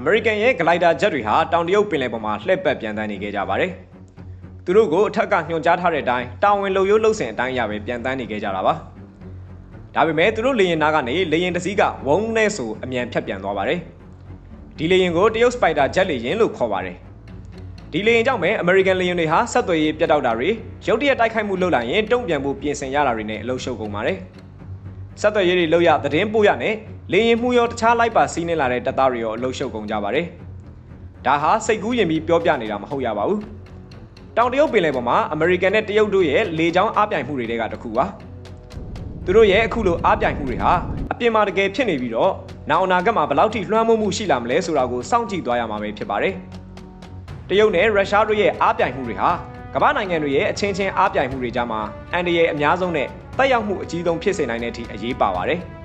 အမေရိကန်ရဲ့ဂလိုက်တာဂျက်တွေဟာတောင်တရုတ်ပင်လယ်ပေါ်မှာလှည့်ပတ်ပြန်တန်းနေခဲ့ကြပါတယ်။သူတို့ကိုအထက်ကညွှန်ကြားထားတဲ့အတိုင်းတာဝန်လုံရိုးလှုပ်ဆင်အတိုင်းအရပဲပြန်တန်းနေခဲ့ကြတာပါ။ဒါပေမဲ့သူတို့လေရင်နာကနေလေရင်တစ်စီးကဝုန်းနဲ့ဆိုအမြန်ဖြတ်ပြန်သွားပါတယ်။ဒီလေရင်ကိုတရုတ်စပိုက်တာဂျက်လေရင်လို့ခေါ်ပါတယ်။ဒီလေရင်ကြောင့်ပဲအမေရိကန်လေရင်တွေဟာဆက်သွယ်ရေးပြတ်တောက်တာတွေရုတ်တရက်တိုက်ခိုက်မှုလုပ်လာရင်တုံ့ပြန်ဖို့ပြင်ဆင်ရတာတွေနဲ့အလုပ်ရှုပ်ကုန်ပါတယ်။ဆက်သွယ်ရေးတွေလုပ်ရသတင်းပို့ရနဲ့ လေရင်မှုရောတခြားလိုက်ပါစီးနေလာတဲ့တပ်သားတွေရောအလုပ်ရှုပ်ကုန်ကြပါတယ်။ဒါဟာစိတ်ကူးရင်ပြီးပြောပြနေတာမဟုတ်ရပါဘူး။တောင်တရုတ်ပင်လယ်ပေါ်မှာအမေရိကန်နဲ့တရုတ်တို့ရဲ့လေကြောင်းအားပြိုင်မှုတွေတဲကတစ်ခုပါ။သူတို့ရဲ့အခုလိုအားပြိုင်မှုတွေဟာအပြင်မှာတကယ်ဖြစ်နေပြီးတော့နောက်အနာဂတ်မှာဘယ်လောက်ထိလွှမ်းမိုးမှုရှိလာမလဲဆိုတာကိုစောင့်ကြည့်သွားရမှာပဲဖြစ်ပါတယ်။တရုတ်နဲ့ရုရှားတို့ရဲ့အားပြိုင်မှုတွေဟာကမ္ဘာနိုင်ငံတွေရဲ့အချင်းချင်းအားပြိုင်မှုတွေကြားမှာအန်ဒီရဲ့အများဆုံးနဲ့တက်ရောက်မှုအကြီးဆုံးဖြစ်စေနိုင်တဲ့အထိအရေးပါပါတယ်။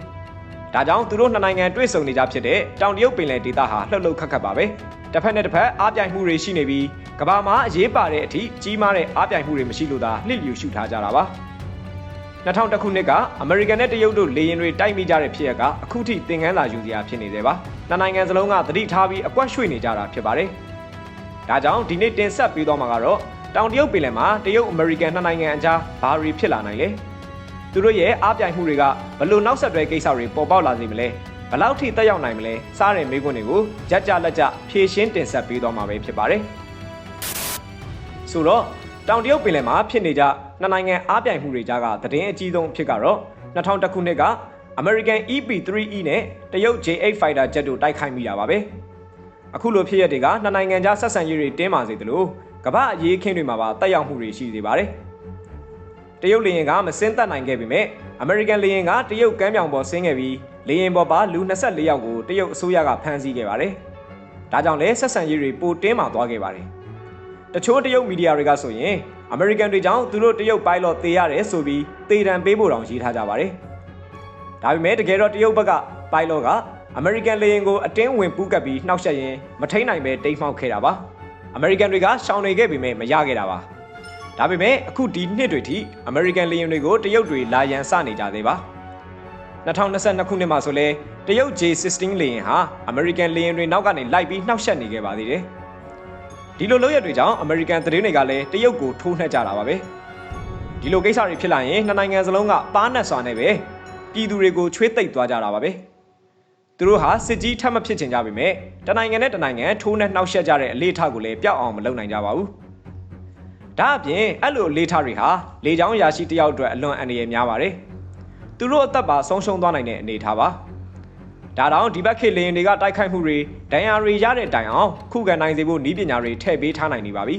ဒါကြောင့်သူတို့နှစ်နိုင်ငံတွေ့ဆုံနေကြဖြစ်တဲ့တောင်တရုတ်ပင်လယ်ဒေသဟာလှုပ်လှုပ်ခတ်ခတ်ပါပဲ။တစ်ဖက်နဲ့တစ်ဖက်အားပြိုင်မှုတွေရှိနေပြီးကမ္ဘာမှာအရေးပါတဲ့အထိကြီးမားတဲ့အားပြိုင်မှုတွေမရှိလို့သာလှစ်လျူရှုထားကြတာပါ။2000ခုနှစ်ကအမေရိကန်နဲ့တရုတ်တို့လေယာဉ်တွေတိုက်မိကြတဲ့ဖြစ်ရကအခုထိသင်ခန်းစာယူစရာဖြစ်နေသေးပါ။နှစ်နိုင်ငံစလုံးကသတိထားပြီးအကွက်ရွှေ့နေကြတာဖြစ်ပါတယ်။ဒါကြောင့်ဒီနေ့တင်ဆက်ပေးသွားမှာကတော့တောင်တရုတ်ပင်လယ်မှာတရုတ်အမေရိကန်နှစ်နိုင်ငံအကြားဘာတွေဖြစ်လာနိုင်လဲ။ သူတို့ရဲ့အားပြိုင်မှုတွေကဘလို့နောက်ဆက်တွဲကိစ္စတွေပေါ်ပေါက်လာစေမလဲ။ဘလောက်ထိတက်ရောက်နိုင်မလဲ။စားတဲ့မိကွန်းတွေကိုကြက်ကြလက်ကြဖြည့်ရှင်းတင်ဆက်ပေးသွားမှာပဲဖြစ်ပါတယ်။ဆိုတော့တောင်တရုတ်ပင်လယ်မှာဖြစ်နေကြနှစ်နိုင်ငံအားပြိုင်မှုတွေကြားကသတင်းအကြီးဆုံးအဖြစ်ကတော့2000ခုနှစ်က American EP-3E နဲ့တရုတ် J8 Fighter Jet တို့တိုက်ခိုက်မိတာပါပဲ။အခုလိုဖြစ်ရတဲ့ကနှစ်နိုင်ငံကြားဆက်ဆံရေးတွေတင်းမာစေသလိုကမ္ဘာအရေးခင်းတွေမှာပါတက်ရောက်မှုတွေရှိစေပါတယ်။ တရုတ်လေယာဉ်ကမစင်းသက်နိုင်ခဲ့ပေမဲ့အမေရိကန်လေယာဉ်ကတရုတ်ကမ်းမြောင်ပေါ်ဆင်းခဲ့ပြီးလေယာဉ်ပေါ်ပါလူ24ယောက်ကိုတရုတ်အစိုးရကဖမ်းဆီးခဲ့ပါတယ်။ဒါကြောင့်လည်းဆက်ဆံရေးတွေပိုတင်းမာသွားခဲ့ပါတယ်။တချို့တရုတ်မီဒီယာတွေကဆိုရင်အမေရိကန်တွေကြောင့်သူတို့တရုတ်ပိုင်လော့သေရတယ်ဆိုပြီးသေတံပေးဖို့တောင်ရေးထားကြပါတယ်။ဒါပေမဲ့တကယ်တော့တရုတ်ဘက်ကပိုင်လော့ကအမေရိကန်လေယာဉ်ကိုအတင်းဝင်ပူးကပ်ပြီးနှောက်ယှက်ရင်းမထိန်နိုင်ပဲတိတ်မှောက်ခဲ့တာပါ။အမေရိကန်တွေကရှောင်နေခဲ့ပေမဲ့မရခဲ့တာပါ။ ဒါပေမဲ့အခုဒီနှစ်တွေထိအမေရိကန်လေယာဉ်တွေကိုတရုတ်တွေလာရန်စနေကြသေးပါ။2022ခုနှစ်မှာဆိုလဲတရုတ် J16 လေယာဉ်ဟာအမေရိကန်လေယာဉ်တွေနောက်ကနေလိုက်ပြီးနှောက်ယှက်နေခဲ့ပါသေးတယ်။ဒီလိုလုပ်ရတွေကြောင့်အမေရိကန်သတင်းတွေကလည်းတရုတ်ကိုထိုးနှက်ကြတာပါပဲ။ဒီလိုကိစ္စတွေဖြစ်လာရင်နှစ်နိုင်ငံစလုံးကပါးနက်စွာနဲ့ပဲပြည်သူတွေကိုချွေးသိပ်သွားကြတာပါပဲ။သူတို့ဟာစစ်ကြီးထပ်မဖြစ်ချင်ကြပေမဲ့တနိုင်ငံနဲ့တနိုင်ငံထိုးနှက်နှောက်ယှက်ကြတဲ့အလေးထားကိုလည်းပျောက်အောင်မလုပ်နိုင်ကြပါဘူး။ ဒါအပြင်အဲ့လိုအလေးထားတွေဟာလေချောင်းရာရှိတယောက်အတွက်အလွန်အန္တရာယ်များပါတယ်။သူတို့အသက်ပါဆုံးရှုံးသွားနိုင်တဲ့အနေထားပါ။ဒါတောင်ဒီဘက်ခေတ်လေရင်တွေကတိုက်ခိုက်မှုတွေဒဏ်ရာတွေရတဲ့တိုင်အောင်ခုခံနိုင်စေဖို့နည်းပညာတွေထည့်ပေးထားနိုင်နေပါပြီ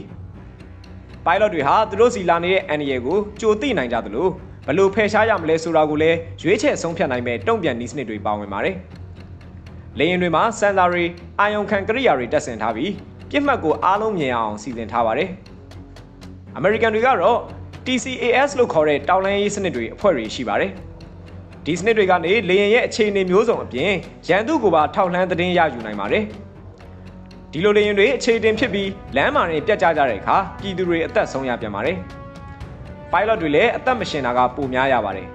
။ pilot တွေဟာသူတို့စီလာနေတဲ့အန္တရာယ်ကိုကြိုသိနိုင်ကြသလိုဘလို့ဖယ်ရှားရမလဲဆိုတာကိုလည်းရွေးချယ်ဆုံးဖြတ်နိုင်မဲ့တုံ့ပြန်နည်းစနစ်တွေပါဝင်ပါတယ်။လေရင်တွေမှာစင်ဆာတွေအာယုံခံကိရိယာတွေတက်ဆင်ထားပြီးပြစ်မှတ်ကိုအားလုံးမြင်အောင်စီစဉ်ထားပါတယ်။ American တွေကတော့ TCAS လို့ခေါ်တဲ့တောင်လန်းရေးစနစ်တွေအဖွဲ့တွေရှိပါတယ်။ဒီစနစ်တွေကနေလေရင်ရဲ့အခြေအနေမျိုးစုံအပြင်ရန်သူကိုပါထောက်လှမ်းသတင်းရယူနိုင်ပါတယ်။ဒီလိုလေရင်တွေအခြေတင်ဖြစ်ပြီးလမ်းမာတွေပြတ်ကျကြတဲ့အခါပြည်သူတွေအသက်ဆုံးရပြန်ပါတယ်။ pilot တွေလည်းအသက်မရှင်တာကပိုများရပါတယ်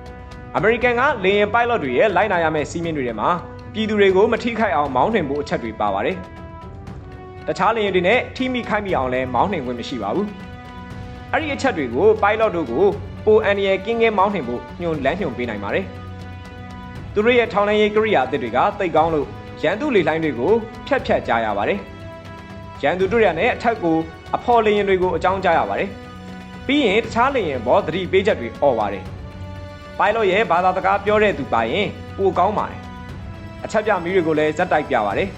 ။ American ကလေရင် pilot တွေရဲ့လိုက်နာရမယ့်စီးမင်းတွေထဲမှာပြည်သူတွေကိုမထိခိုက်အောင်မောင်းနှင်ဖို့အချက်တွေပါပါတယ်။တခြားလေရင်တွေနဲ့ထိမိခိုက်မိအောင်လည်းမောင်းနှင်ခွင့်မရှိပါဘူး။ အဲ့ဒီအချက်တွေကို pilot တို့ကိုပိုအန်ရယ်ကင်းကင်းမောင်းနှင်ဖို့ညွှန်လန်းညွှန်ပေးနိုင်ပါတယ်။သူတို့ရဲ့ထောင်လန်းရေးကိရိယာအသစ်တွေကတိတ်ကောင်းလို့ရန်သူလေလှိုင်းတွေကိုဖြတ်ဖြတ်ကြားရပါတယ်။ရန်သူတို့ရနဲ့အထက်ကိုအဖော်လေရင်တွေကိုအကြောင်းကြားရပါတယ်။ပြီးရင်တခြားလေရင်ဘောသတိပေးချက်တွေអော်ပါတယ်။ pilot ရဲ့ဘာသာစကားပြောတဲ့သူပါရင်ပိုကောင်းပါတယ်။အချက်ပြမီးတွေကိုလည်းဇက်တိုက်ပြပါတယ်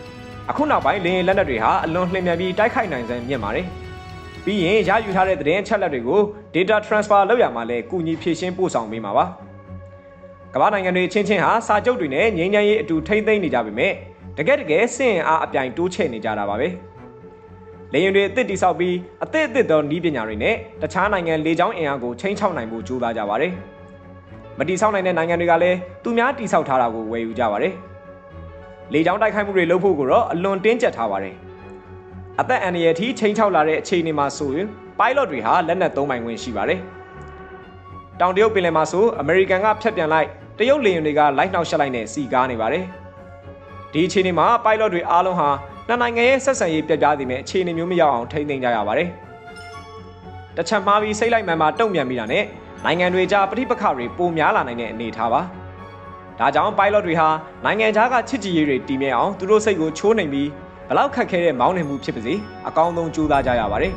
။အခုနောက်ပိုင်းလေရင်လက်နက်တွေဟာအလွန်လှင်မြန်ပြီးတိုက်ခိုက်နိုင်စမ်းမြင့်ပါတယ်။ ပြီးရင်ရယူထားတဲ့သတင်းအချက်လက်တွေကို data transfer လုပ်ရမှာလဲကုညီဖြည့်ရှင်းပို့ဆောင်ပေးမှာပါ။ကမ္ဘာနိုင်ငံတွေချင်းချင်းဟာစာချုပ်တွေနဲ့ငြိမ်းချမ်းရေးအတူထိမ့်သိမ်းနေကြပေမဲ့တကယ်တကယ်စင်အားအပြိုင်တိုးချဲ့နေကြတာပါပဲ။လေရင်တွေအသစ်တိဆောက်ပြီးအသစ်အသစ်သောနည်းပညာတွေနဲ့တခြားနိုင်ငံလေကြောင်းအင်အားကိုချိန်ချောက်နိုင်ဖို့ကြိုးစားကြပါတယ်။မတိဆောက်နိုင်တဲ့နိုင်ငံတွေကလည်းသူများတိဆောက်ထားတာကိုဝယ်ယူကြပါတယ်။လေကြောင်းတိုက်ခိုက်မှုတွေလုပ်ဖို့ကိုတော့အလွန်တင်းကျပ်ထားပါတယ်။ အသက်အန္တရာယ်ထိချိန်ချောက်လာတဲ့အခြေအနေမှာဆိုရင် pilot တွေဟာလက်နက်သုံးပိုင်ခွင့်ရှိပါတယ်။တောင်တရုတ်ပင်လယ်မှာဆိုအမေရိကန်ကဖျက်ပြန်လိုက်တရုတ်လေယာဉ်တွေကလိုက်နှောက်ရှက်လိုက်နဲ့စီကားနေပါတယ်။ဒီအခြေအနေမှာ pilot တွေအားလုံးဟာနှစ်နိုင်ငံရဲ့ဆက်ဆံရေးပြတ်ပြားစေမယ့်အခြေအနေမျိုးမရောက်အောင်ထိန်းသိမ်းကြရပါတယ်။တချမ်းမှားပြီးစိတ်လိုက်မှန်မှတုံ့ပြန်မိတာနဲ့နိုင်ငံတွေကြားပဋိပက္ခတွေပိုများလာနိုင်တဲ့အနေအထားပါ။ဒါကြောင့် pilot တွေဟာနိုင်ငံခြားကချစ်ကြည်ရေးတွေတည်မြဲအောင်သူတို့စိတ်ကိုချိုးနှိမ်ပြီးဘ လောက်ခက်ခဲတဲ့မောင်းနှင်မှုဖြစ်ပါစေအကောင်းဆုံးကြိုးစားကြရပါတယ်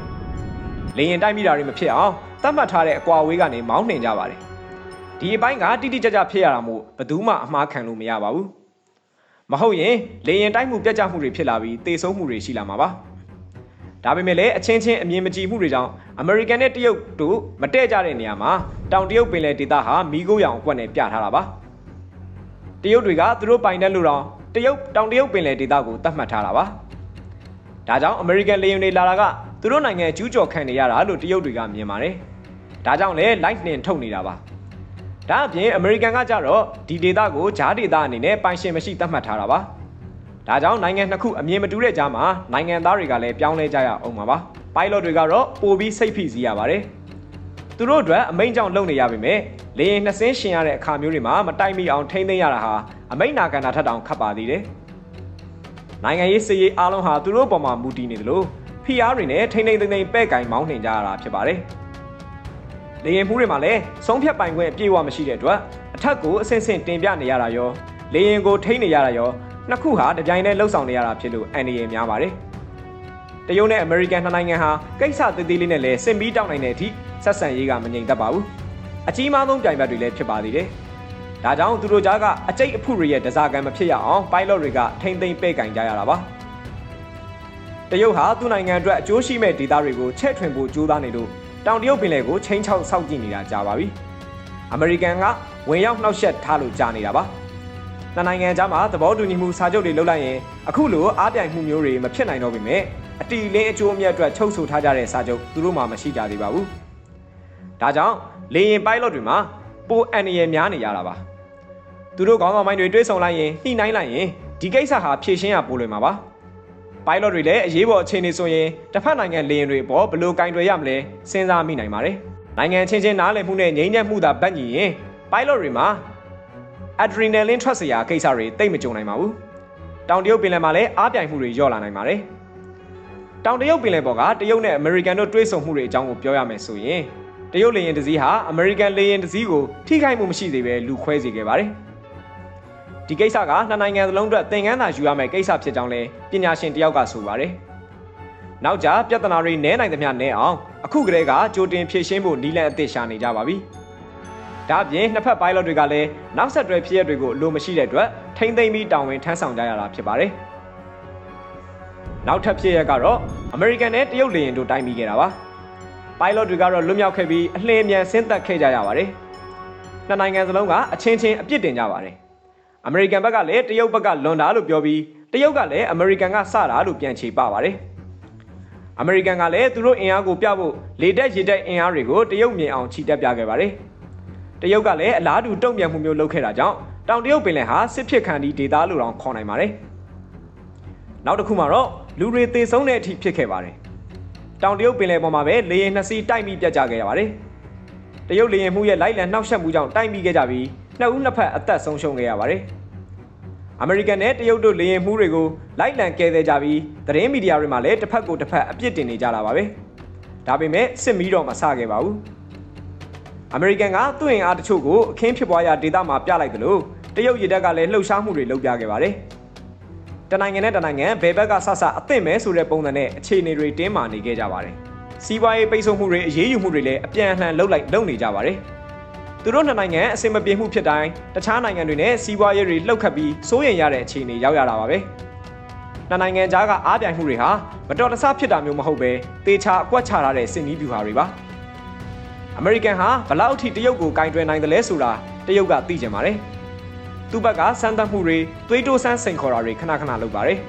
။လေရင်တိုက်မိတာတွေမဖြစ်အောင်သတ်မှတ်ထားတဲ့အကွာအဝေးကနေမောင်းနှင်ကြပါတယ်။ဒီအပိုင်းကတိတိကျကျဖြစ်ရတာမို့ဘယ်သူမှအမှားခံလို့မရပါဘူး။မဟုတ်ရင်လေရင်တိုက်မှုပြတ်ကျမှုတွေဖြစ်လာပြီးတေဆုံးမှုတွေရှိလာမှာပါ။ဒါပေမဲ့လည်းအချင်းချင်းအမြင်မကြည်မှုတွေကြောင့်အမေရိကန်နဲ့တရုတ်တို့မတည့်ကြတဲ့နေရာမှာတောင်တရုတ်ပင်လယ်ဒေသဟာမီးခိုးရောင်အကွက်နဲ့ပြထားတာပါ။တရုတ်တွေကသူတို့ပိုင်တဲ့လူတော်တရုတ်တောင်တရုတ်ပင်လယ်ဒေသကိုသတ်မှတ်ထားတာပါ။ ဒါကြောင့်အမေရိကန်လေယာဉ်တွေလာတာကသူတို့နိုင်ငံကျူးကျော်ခံနေရတာလို့တရုတ်တွေကမြင်ပါတယ်။ဒါကြောင့်လည်း light နှင်ထုတ်နေတာပါ။ဒါအပြင်အမေရိကန်ကကြတော့ဒီဒေသကိုဂျားဒေသအနေနဲ့ပိုင်ရှင်မရှိသတ်မှတ်ထားတာပါ။ဒါကြောင့်နိုင်ငံနှစ်ခုအမြင်မတူတဲ့ကြားမှာနိုင်ငံသားတွေကလည်းပြောင်းလဲကြရအောင်ပါပါ။ pilot တွေကတော့ပိုပြီးစိတ်ဖိစီးရပါတယ်။သူတို့အတွက်အမိန့်ကြောင့်လုပ်နေရပေမဲ့လေယာဉ်နှစ်စင်းရှင်ရတဲ့အခါမျိုးတွေမှာမတိုက်မိအောင်ထိမ့်သိမ်းရတာဟာအမိန့်နာခံတာထက်တောင်ခက်ပါသေးတယ်။ နိုင်ငံရေးစည်ရေးအားလုံးဟာသူတို့ပေါ်မှာမူတည်နေတယ်လို့ဖိအားတွေနဲ့ထိမ့်သိမ်းသိမ့်သိမ့်ပဲ့ကင်မောင်းနှင်ကြရတာဖြစ်ပါတယ်။လေယာဉ်မှုတွေမှာလည်းဆုံးဖြတ်ပိုင်ခွင့်အပြည့်အဝမရှိတဲ့အတွက်အထက်ကိုအဆင့်ဆင့်တင်ပြနေရတာရောလေယာဉ်ကိုထိန်းနေရတာရောနှစ်ခုဟာတပြိုင်တည်းလှုပ်ဆောင်နေရတာဖြစ်လို့အန်ဒီရများပါတယ်။တရုတ်နဲ့အမေရိကန်နှစ်နိုင်ငံဟာကိစ္စသေးသေးလေးနဲ့လည်းစင်ပြီးတောက်နိုင်တဲ့အထိဆက်ဆံရေးကမငြိမ်သက်ပါဘူး။အကြီးမားဆုံးပြိုင်ဘက်တွေလည်းဖြစ်ပါသေးတယ်။ ဒါကြောင့်သူတို့ကြားကအကြိတ်အဖုတွေရဲ့ဒဇာကန်မဖြစ်ရအောင် pilot တွေကထိမ့်သိမ့်ပဲ့ကင်ကြရတာပါ။တရုတ်ဟာသူ့နိုင်ငံအတွက်အကျိုးရှိမဲ့ဒေသတွေကိုချဲ့ထွင်ဖို့ကြိုးစားနေလို့တောင်တရုတ်ပင်လယ်ကိုချိန်ချောက်စောင့်ကြည့်နေတာကြာပါပြီ။အမေရိကန်ကဝင်ရောက်နှောက်ယှက်ထားလို့ကြာနေတာပါ။နှစ်နိုင်ငံကြားမှာသဘောတူညီမှုစာချုပ်တွေလုပ်လိုက်ရင်အခုလိုအားပြိုင်မှုမျိုးတွေမဖြစ်နိုင်တော့ပေမဲ့အတီလင်းအကျိုးအမြတ်အတွက်ချုပ်ဆိုထားကြတဲ့စာချုပ်သူတို့မှမရှိကြသေးပါဘူး။ဒါကြောင့်လေရင် pilot တွေမှာ ပိုအန်ရည်များနေရတာပါ။သူတို့ခေါင်းဆောင်ပိုင်းတွေတွေးဆုံလိုက်ရင်ညှိနှိုင်းလိုက်ရင်ဒီကိစ္စဟာဖြေရှင်းရပိုလွယ်မှာပါ။ pilot တွေလည်းအရေးပေါ်အခြေအနေဆိုရင်တစ်ဖက်နိုင်ငံလေရင်တွေအပေါ်ဘယ်လိုကင်တွယ်ရမလဲစဉ်းစားမိနိုင်ပါတယ်။နိုင်ငံချင်းချင်းနားလည်မှုနဲ့ငြိမ်းချမ်းမှုသာပတ်ညီရင် pilot တွေမှာ adrenaline ထွက်စရာကိစ္စတွေတိတ်မကြုံနိုင်ပါဘူး။တောင်တရုတ်ပင်လယ်မှာလည်းအားပြိုင်မှုတွေညော့လာနိုင်ပါတယ်။တောင်တရုတ်ပင်လယ်ပေါ်ကတရုတ်နဲ့အမေရိကန်တို့တွဲဆုံမှုတွေအကြောင်းကိုပြောရမယ်ဆိုရင် တရုတ်လေယာဉ်တစ်စီးဟာအမေရိကန်လေယာဉ်တစ်စီးကိုထိခိုက်မှုမရှိသေးပဲလူခွဲစေခဲ့ပါတယ်။ဒီကိစ္စကနှစ်နိုင်ငံသလုံးအတွက်သင်ခန်းစာယူရမယ့်ကိစ္စဖြစ်ကြောင်းလည်းပညာရှင်တယောက်ကဆိုပါတယ်။နောက်ကြပြဿနာတွေနည်းနိုင်သမျှနည်းအောင်အခုကတည်းကကြိုတင်ဖြေရှင်းဖို့နည်းလမ်းအသစ်ရှာနေကြပါပြီ။ဒါအပြင်နှစ်ဖက် pilot တွေကလည်းနောက်ဆက်တွဲဖြစ်ရပ်တွေကိုအလိုမရှိတဲ့အတွက်ထိမ့်သိမ့်ပြီးတာဝန်ထမ်းဆောင်ကြရတာဖြစ်ပါတယ်။နောက်ထပ်ဖြစ်ရပ်ကတော့အမေရိကန်နဲ့တရုတ်လေယာဉ်တို့တိုက်မိခဲ့တာပါ။ pilot တွေကတော့လွတ်မြောက်ခဲ့ပြီးအလှည့်အမြန်ဆင်းသက်ခဲ့ကြရပါတယ်။နှစ်နိုင်ငံစလုံးကအချင်းချင်းအပြစ်တင်ကြပါတယ်။အမေရိကန်ဘက်ကလည်းတရုတ်ဘက်ကလွန်တာလို့ပြောပြီးတရုတ်ကလည်းအမေရိကန်ကစတာလို့ပြန်ချေပပါတယ်။အမေရိကန်ကလည်းသူတို့အင်အားကိုပြဖို့လေတက်ရေတက်အင်အားတွေကိုတရုတ်မြင်အောင်ချီတက်ပြခဲ့ပါတယ်။တရုတ်ကလည်းအလားတူတုံ့ပြန်မှုမျိုးလုပ်ခဲ့တာကြောင့်တောင်တရုတ်ပင်လယ်ဟာစစ်ဖြစ်ခံဒီဒေသလိုတောင်ခေါ်နိုင်ပါတယ်။နောက်တစ်ခုမှာတော့လူတွေသေဆုံးတဲ့အထိဖြစ်ခဲ့ပါတယ်။ တောင်တရုတ်ပင်လယ်ပေါ်မှာပဲလေယာဉ်နှစ်စီးတိုက်မိပြတ်ကျခဲ့ရပါတယ်။တရုတ်လေယာဉ်မှုရဲ့လိုက်လံနှောက်ယှက်မှုကြောင့်တိုက်မိခဲ့ကြပြီးနှစ်ဦးနှစ်ဖက်အသက်ဆုံးရှုံးခဲ့ရပါတယ်။အမေရိကန်နဲ့တရုတ်တို့လေယာဉ်မှုတွေကိုလိုက်လံကယ်ဆယ်ကြပြီးသတင်းမီဒီယာတွေမှာလည်းတစ်ဖက်ကိုတစ်ဖက်အပြစ်တင်နေကြတာပါပဲ။ဒါပေမဲ့စစ်မီးတော့မဆခဲ့ပါဘူး။အမေရိကန်ကသူ့အင်အားတချို့ကိုအခင်းဖြစ်ပွားရာဒေသမှာပြလိုက်တယ်လို့တရုတ်ရည်တပ်ကလည်းလှုပ်ရှားမှုတွေလုပ်ပြခဲ့ပါတယ်။ တနိုင်ငံနဲ့တနိုင်ငံဘယ်ဘက်ကဆဆအသင့်မဲဆိုတဲ့ပုံစံနဲ့အခြေအနေတွေတင်းမာနေခဲ့ကြပါတယ်။စီးပွားရေးပိတ်ဆို့မှုတွေအရေးယူမှုတွေလည်းအပြန်အလှန်လှုပ်လိုက်လုပ်နေကြပါတယ်။သူတို့နှစ်နိုင်ငံအဆင်မပြေမှုဖြစ်တိုင်းတခြားနိုင်ငံတွေနဲ့စီးပွားရေးတွေလှုပ်ခတ်ပြီးစိုးရိမ်ရတဲ့အခြေအနေရောက်ရတာပါပဲ။နှစ်နိုင်ငံကြားကအားပြိုင်မှုတွေဟာမတော်တဆဖြစ်တာမျိုးမဟုတ်ပဲတေချာအကွက်ချထားတဲ့စစ်နည်းဗျူဟာတွေပါ။အမေရိကန်ဟာဘလောက်ထိတရုတ်ကိုကင်တွယ်နိုင်တယ်လဲဆိုတာတရုတ်ကသိကြပါတယ်။ သူ့ဘက်ကစမ်းသပ်မှုတွေသွေးတိုးဆန်းစိန်ခေါ်တာတွေခဏခဏလုပ်ပါတယ်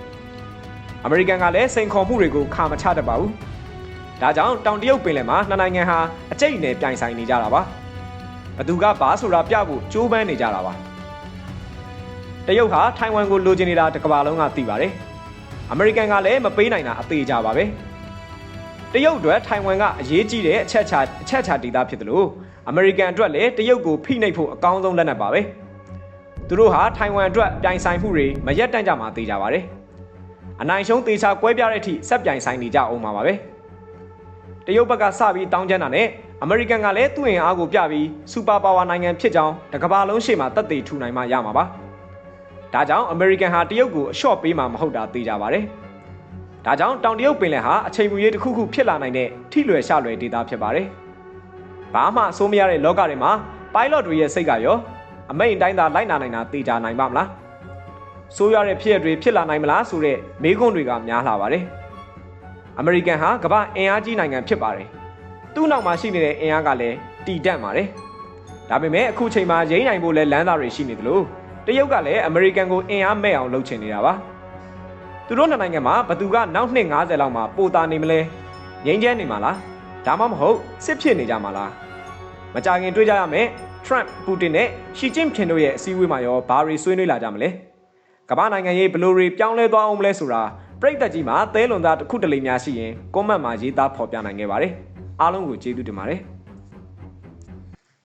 ။အမေရိကန်ကလည်းစိန်ခေါ်မှုတွေကိုခါမချတတ်ပါဘူး။ဒါကြောင့်တောင်တရုတ်ပင်လယ်မှာနှစ်နိုင်ငံဟာအကျိတ်နဲ့ပြိုင်ဆိုင်နေကြတာပါ။ဘသူကဘာဆိုတာပြဖို့ကြိုးပမ်းနေကြတာပါ။တရုတ်ဟာထိုင်ဝမ်ကိုလိုချင်နေတာတစ်ကမ္ဘာလုံးကသိပါတယ်။အမေရိကန်ကလည်းမပေးနိုင်တာအသေးကြပါပဲ။တရုတ်အတွက်ထိုင်ဝမ်ကအရေးကြီးတဲ့အချက်ချာအချက်ချာဒေသဖြစ်တယ်လို့အမေရိကန်အတွက်လည်းတရုတ်ကိုဖိနှိပ်ဖို့အကောင်းဆုံးလက်နက်ပါပဲ သူတို့ဟာထိုင်ဝမ်အတွက်ပြိုင်ဆိုင်မှုတွေမရက်တန့်ကြမှာသိကြပါတယ်အနိုင်ရှုံးသေချာကွဲပြားတဲ့အထိဆက်ပြိုင်ဆိုင်နေကြအောင်ပါပဲတရုတ်ဘက်ကစပြီးတောင်းကျမ်းတာနဲ့အမေရိကန်ကလည်းသူ့အင်အားကိုပြပြီးစူပါပါဝါနိုင်ငံဖြစ်ကြောင်းတကမ္ဘာလုံးရှေ့မှာတက်သေးထူနိုင်မှရမှာပါဒါကြောင့်အမေရိကန်ဟာတရုတ်ကိုအလျှော့ပေးမှာမဟုတ်တာသိကြပါတယ်ဒါကြောင့်တောင်တရုတ်ပင်လယ်ဟာအချိန်မူရေးတစ်ခုခုဖြစ်လာနိုင်တဲ့ထိလွယ်ရှလွယ်ဒေသဖြစ်ပါတယ်ဘာမှအဆိုးမရတဲ့လောကတွေမှာ pilot တွေရဲ့စိတ်ကရော အမိန်အတိုင်းသာလိုက်နာနိုင်တာသိကြနိုင်ပါမလားဆိုးရတဲ့ဖြစ်ရတွေဖြစ်လာနိုင်မလားဆိုတဲ့မေးခွန်းတွေကများလာပါတယ်အမေရိကန်ဟာကမ္ဘာအင်အားကြီးနိုင်ငံဖြစ်ပါတယ်သူ့နောက်မှာရှိနေတဲ့အင်အားကလည်းတည်တတ်ပါတယ်ဒါပေမဲ့အခုချိန်မှာရိမ့်နိုင်ဖို့လဲလမ်းသားတွေရှိနေသလိုတရုတ်ကလည်းအမေရိကန်ကိုအင်အားမဲ့အောင်လုပ်ချင်နေတာပါသူတို့နှစ်နိုင်ငံမှာဘသူကနောက်နှစ်90လောက်မှာပိုတာနေမလဲငိမ့်ချမ်းနေမှာလားဒါမှမဟုတ်စစ်ဖြစ်နေကြမှာလားမကြခင်တွေးကြရမယ် Trump, Putin နဲ့ Xi Jinping တို့ရဲ့အစည်းအဝေးမှာရောဘာတွေဆွေးနွေးလာကြမလဲ။ကမ္ဘာနိုင်ငံရေးဘယ်လိုတွေပြောင်းလဲသွားအောင်မလဲဆိုတာပြည်သက်ကြီးမှာသဲလွန်သားတစ်ခုတလေများရှိရင်ကွန်မန့်မှာရေးသားဖော်ပြနိုင်ခဲ့ပါတယ်။အားလုံးကိုကျေးဇူးတင်ပါတယ်။